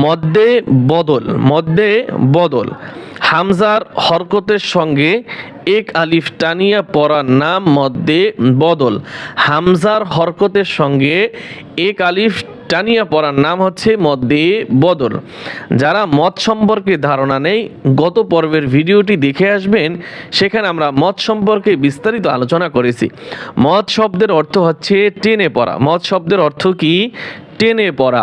মধ্যে বদল মধ্যে বদল। হামজার হরকতের সঙ্গে এক আলিফ টানিয়া পড়ার নাম মধ্যে বদল। হামজার হরকতের সঙ্গে এক আলিফ টানিয়া পড়ার নাম হচ্ছে মধ্যে বদল। যারা মদ সম্পর্কে ধারণা নেই, গত পর্বের ভিডিওটি দেখে আসবেন, সেখানে আমরা মদ সম্পর্কে বিস্তারিত আলোচনা করেছি। মদ শব্দের অর্থ হচ্ছে টেনে পড়া। মদ শব্দের অর্থ কি? টেনে পড়া।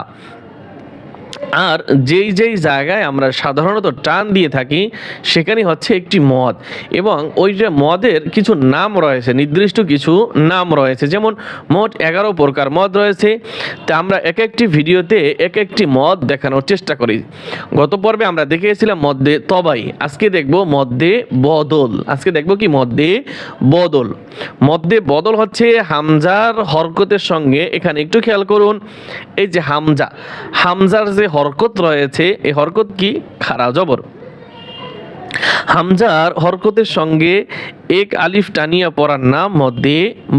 আর যেই যেই জায়গায় আমরা সাধারণত টান দিয়ে থাকি সেখানে হচ্ছে একটি মদ। এবং ওই যে মদের কিছু নাম রয়েছে, নির্দিষ্ট কিছু নাম রয়েছে। যেমন মোট এগারো প্রকার মদ রয়েছে। তা আমরা এক একটি ভিডিওতে এক একটি মদ দেখানোর চেষ্টা করি। গত পর্বে আমরা দেখিয়েছিলাম মধ্যে তবাই। আজকে দেখব মধ্যে বদল। আজকে দেখব কি মধ্যে বদল। মধ্যে বদল হচ্ছে হামজার হরকতের সঙ্গে। এখানে একটু খেয়াল করুন। এই যে হামজা, হামজার যে হরকত রয়েছে এই হরকত কি? খারা জবর। হামজার হরকতের সঙ্গে এক আলিফ টানিয়া পড়ার নাম মধ্যে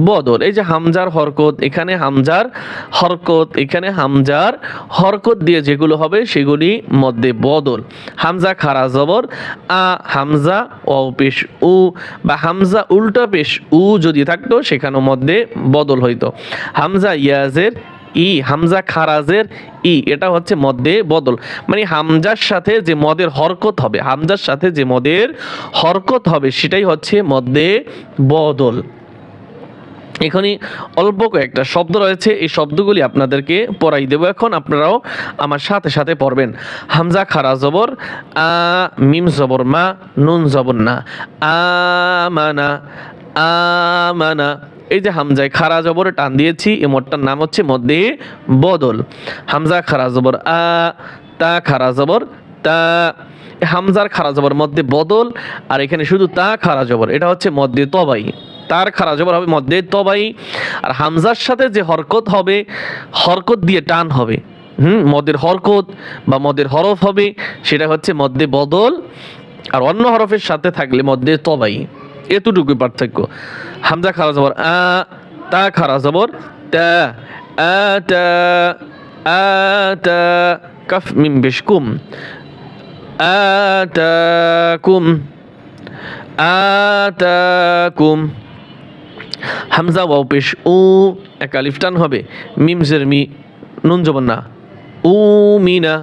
বদল এই যে হামজার হরকত, এখানে হামজার হরকত, এখানে হামজার হরকত দিয়ে যেগুলো হবে সেগুলি মধ্যে বদল হামজা খারা জবর, আ হামজা ও পেশ উ, বা হামজা উল্টা পেশ উ যদি থাকতো সেখানেও মধ্যে বদল হইতো। হামজা ইয়াজের ই, হামজা খারাজের ই, এটা হচ্ছে মধ্যে বদল। মানে হামজার সাথে যে মদের হরকত হবে, হামজার সাথে যে মদের হরকত হবে, সেটাই হচ্ছে মধ্যে বদল। এখানে অল্প কয়েকটা শব্দ রয়েছে, এই শব্দগুলি আপনাদেরকে পড়াই দেবো। এখন আপনারাও আমার সাথে সাথে পড়বেন। হামজা খারা জবর, আ, মিম জবর, মা, নুন জবর না, আ মানা আ আমানা এই যে হামজায় খারা জবরে টান দিয়েছি, এই মোটটার নাম হচ্ছে মধ্যে বদল। হামজা খারা জবর আ, তা খারা জবর তা হামজার খারা জবর মধ্যে বদল, আর এখানে শুধু তা খারা জবর, এটা হচ্ছে মধ্যে তবাই। তার খারা জবর হবে মধ্যে তবাই, আর হামজার সাথে যে হরকত হবে, হরকত দিয়ে টান হবে। হুম, মদের হরকত বা মদের হরফ হবে, সেটা হচ্ছে মধ্যে বদল, আর অন্য হরফের সাথে থাকলে মধ্যে তবাই। এতটুকুই পার্থক্য। হামজা খারা জবর, আ, তা খারা জবর, তা কাফ, মিম বেশ কুম আতাকুম আতাকুম হামজা ওয়াও পেশ উ, এক আলিফ টান হবে, মিম জের মি, নুন জবন না, উ মিনা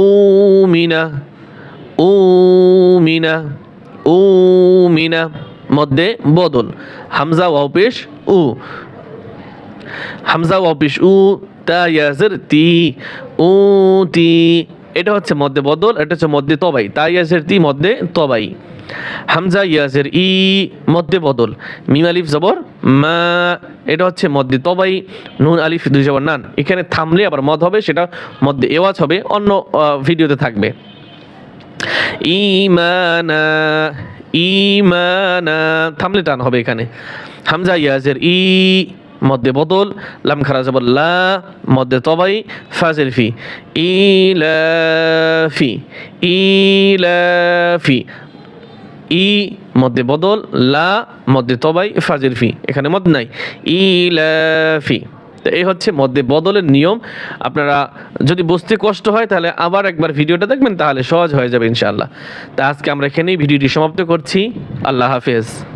উ মিনা উ মিনা উ মিনা মধ্যে বদল। হামজা ওয়াও উ। হামজা ওয়াও উ, তা ইয়াজের তি উ, তি। এটা হচ্ছে মধ্যে বদল, এটা হচ্ছে মধ্যে তবাই। তা ইয়াজের তি মধ্যে তবাই। হামজা ইয়াজের ই, মধ্যে বদল। মিম আলিফ জবর, মা। এটা হচ্ছে মধ্যে তবাই, নুন আলিফ দুই জবর নান। এখানে থামলে আবার মদ হবে, সেটা মধ্যে এওয়াজ হবে, অন্য ভিডিওতে থাকবে। ইমানা ইমানা থামলে টান হবে এখানে। হামজা, ইয়াজের ই মধ্যে বদল লাম খারা জবর লা মধ্যে তবাই, ফাজের ফি, ইলাফি ইলাফি, ই মধ্যে বদল, লা মধ্যে তবাই, ফাজের ফি, এখানে মদ নাই, ইলাফি। তো এই হচ্ছে মধ্যে বদলের নিয়ম। আপনারা যদি বুঝতে কষ্ট হয়, তাহলে আবার একবার ভিডিওটা দেখবেন, তাহলে সহজ হয়ে যাবে ইনশাআল্লাহ। তা আজকে আমরা এখানেই ভিডিওটি সমাপ্ত করছি। আল্লাহ হাফেজ।